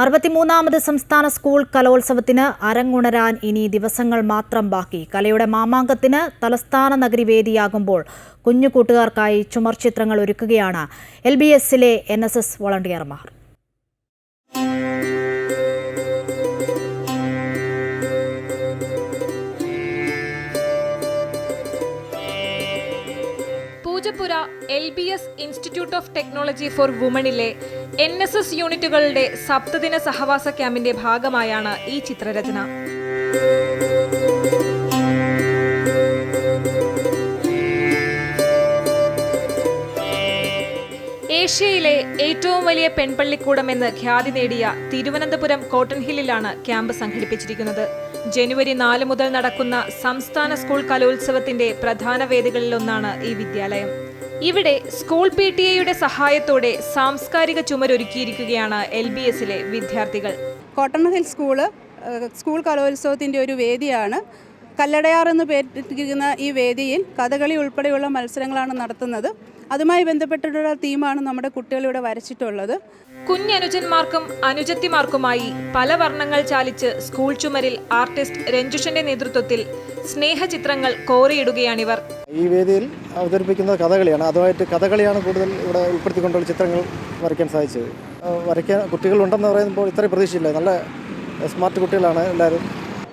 അറുപത്തിമൂന്നാമത് സംസ്ഥാന സ്കൂൾ കലോത്സവത്തിന് അരങ്ങുണരാൻ ഇനി ദിവസങ്ങൾ മാത്രം ബാക്കി. കലയുടെ മാമാങ്കത്തിന് തലസ്ഥാന നഗരി വേദിയാകുമ്പോൾ കുഞ്ഞു കൂട്ടുകാർക്കായി ചുമർ ചിത്രങ്ങൾ ഒരുക്കുകയാണ്. എൽ ബി എസിലെ N S S വോളണ്ടിയർമാർ. Poojappura L B S institute of technology for വുമണിലെ N S S യൂണിറ്റുകളുടെ സപ്തദിന സഹവാസ ക്യാമ്പിന്റെ ഭാഗമായാണ് ഈ ചിത്രരചന. ഏഷ്യയിലെ ഏറ്റവും വലിയ പെൺപള്ളിക്കൂടം എന്ന് ഖ്യാതി നേടിയ തിരുവനന്തപുരം കോട്ടൺ ഹില്ലിലാണ് ക്യാമ്പ് സംഘടിപ്പിച്ചിരിക്കുന്നത്. ജനുവരി നാല് മുതൽ നടക്കുന്ന സംസ്ഥാന സ്കൂൾ കലോത്സവത്തിന്റെ പ്രധാന വേദികളിലൊന്നാണ് ഈ വിദ്യാലയം. ഇവിടെ സ്കൂൾ പി ടി എയുടെ സഹായത്തോടെ സാംസ്കാരിക ചുമരൊരുക്കിയിരിക്കുകയാണ് എൽ ബി എസിലെ വിദ്യാർത്ഥികൾ. കോട്ടൺ ഹിൽ സ്കൂൾ സ്കൂൾ കലോത്സവത്തിന്റെ ഒരു വേദിയാണ്. കല്ലടയാർ എന്ന് പേരിട്ടിരിക്കുന്ന ഈ വേദിയിൽ കഥകളി ഉൾപ്പെടെയുള്ള മത്സരങ്ങളാണ് നടത്തുന്നത്. അതുമായി ബന്ധപ്പെട്ടിട്ടുള്ള തീമാണ് നമ്മുടെ കുട്ടികളിവിടെ വരച്ചിട്ടുള്ളത്. കുഞ്ഞനുജന്മാർക്കും അനുജത്തിമാർക്കുമായി പല വർണങ്ങൾ ചാലിച്ച് സ്കൂൾ ചുമരിൽ ആർട്ടിസ്റ്റ് രഞ്ജുഷന്റെ നേതൃത്വത്തിൽ സ്നേഹചിത്രങ്ങൾ കോറിയിടുകയാണിവർ ഈ വേദിയിൽ അവതരിപ്പിക്കുന്നത് കഥകളിയാണ് അതുമായിട്ട് കഥകളിയാണ് കൂടുതൽ ഇവിടെ ഉൾപ്പെടുത്തിക്കൊണ്ടുള്ള ചിത്രങ്ങൾ വരയ്ക്കാൻ സാധിച്ചത്. വരയ്ക്കാൻ കുട്ടികളുണ്ടെന്ന് പറയുമ്പോൾ ഇത്രയും പ്രതീക്ഷയില്ല. നല്ല സ്മാർട്ട് കുട്ടികളാണ് എല്ലാവരും.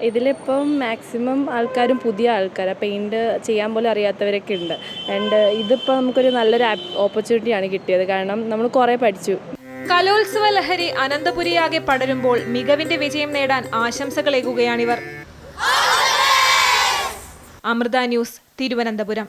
ഇതിലിപ്പം മാക്സിമം ആൾക്കാരും പുതിയ ആൾക്കാർ പെയിന്റ് ചെയ്യാൻ പോലും അറിയാത്തവരൊക്കെ ഉണ്ട്. ആൻഡ് ഇതിപ്പോൾ നമുക്കൊരു നല്ലൊരു ഓപ്പർച്യൂണിറ്റിയാണ് കിട്ടിയത്. കാരണം നമ്മൾ കുറേ പഠിച്ചു. കലോത്സവ ലഹരി അനന്തപുരിയാകെ പടരുമ്പോൾ മികവിന്റെ വിജയം നേടാൻ ആശംസകളേകുകയാണിവർ അമൃത ന്യൂസ് തിരുവനന്തപുരം.